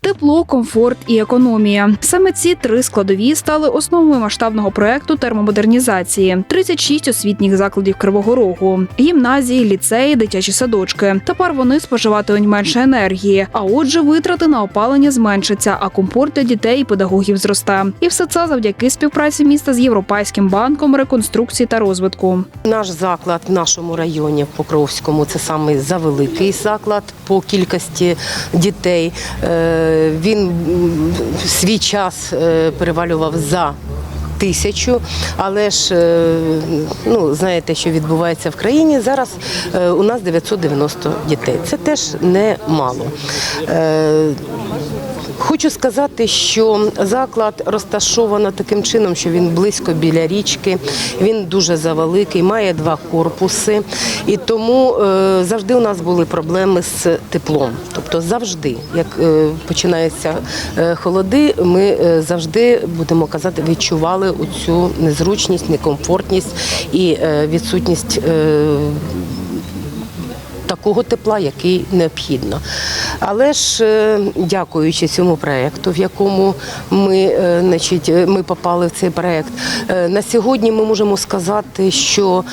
тепло, комфорт і економія. Саме ці три складові стали основою масштабного проекту термомодернізації: 36 освітніх закладів Кривого Рогу, гімназії, ліцеї, дитячі садочки. Тепер вони споживатимуть менше енергії, а отже, витрати на опалення зменшаться, а комфорт для дітей і педагогів зросте. І все це завдяки співпраці міста з Європейським банком реконструкції та розвитку. Наш заклад в нашому районі Покровському це самий завеликий заклад по кількості дітей. Він свій час е, перевалював за. Тисячу, але ж е, ну знаєте, що відбувається в країні. Зараз е, у нас 990 дітей. Це теж немало. Хочу сказати, що заклад розташовано таким чином, що він близько біля річки, він дуже завеликий, має два корпуси, і тому е, завжди у нас були проблеми з теплом. Тобто завжди, як е, починаються е, холоди, ми завжди будемо казати, відчували оцю незручність, некомфортність і відсутність. Такого тепла, який необхідно. Але ж е, дякуючи цьому проєкту, в якому ми, е, значить, е, ми попали в цей проєкт, на сьогодні ми можемо сказати, що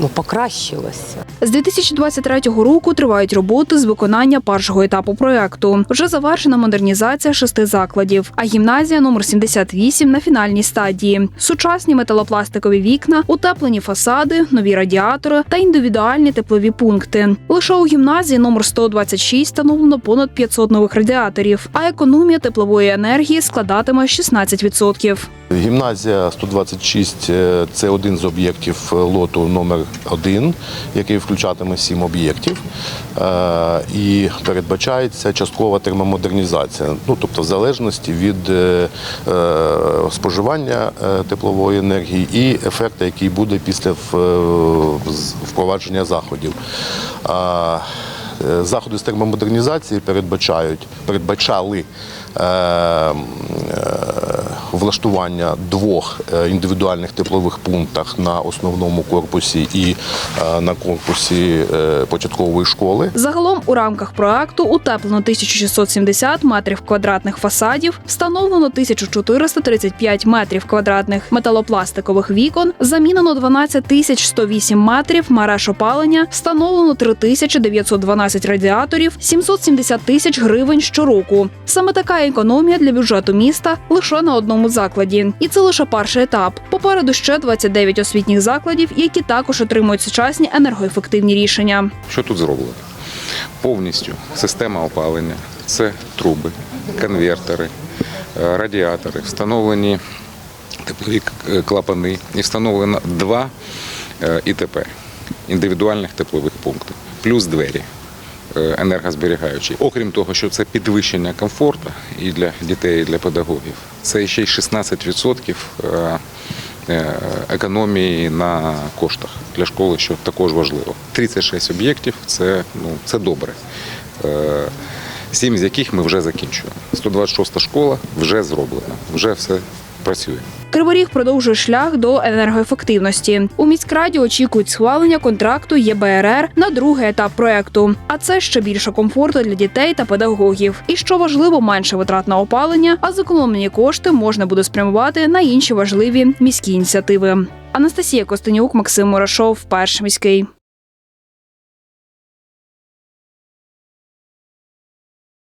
ну, покращилося. З 2023 року тривають роботи з виконання першого етапу проекту. Вже завершена модернізація шести закладів, а гімназія номер 78 на фінальній стадії. Сучасні металопластикові вікна, утеплені фасади, нові радіатори та індивідуальні теплові пункти. Лише у гімназії номер 126 встановлено понад 500 нових радіаторів, а економія теплової енергії складатиме 16%. Гімназія 126 е, це один з об'єктів е, лоту номер 1 який включатиме сім об'єктів. Е, І передбачається часткова термомодернізація. Ну тобто, в залежності від е, е, споживання теплової енергії і ефекту, який буде після впровадження заходів. Заходи з термомодернізації передбачають, передбачали влаштування двох е, індивідуальних теплових пунктах на основному корпусі і е, на корпусі е, початкової школи. Загалом у рамках проекту утеплено 1670 метрів квадратних фасадів, встановлено 1435 метрів квадратних металопластикових вікон, замінено 12 108 метрів мереж опалення, встановлено 3912 радіаторів, 770 тисяч гривень щороку. Саме така економія для бюджету міста лише на одному закладі. І це лише перший етап. Попереду ще 29 освітніх закладів, які також отримують сучасні енергоефективні рішення. Що тут зроблено? Повністю система опалення, це труби, конвертери, е, радіатори, встановлені теплові к- клапани і встановлено два е, ІТП індивідуальних теплових пункти, плюс двері е, енергозберігаючі. Окрім того, що це підвищення комфорту і для дітей, і для педагогів, це ще й 16% е, е, економії на коштах для школи, що також важливо. 36 об'єктів це, ну, це добре. Сім з яких ми вже закінчуємо. 126 школа вже зроблена, вже все працює. Криворіг продовжує шлях до енергоефективності. У міськраді очікують схвалення контракту ЄБРР на другий етап проекту. А це ще більше комфорту для дітей та педагогів. І що важливо, менше витрат на опалення, а зекономлені кошти можна буде спрямувати на інші важливі міські ініціативи. Анастасія Костенюк, Максим Мурашов, перший міський.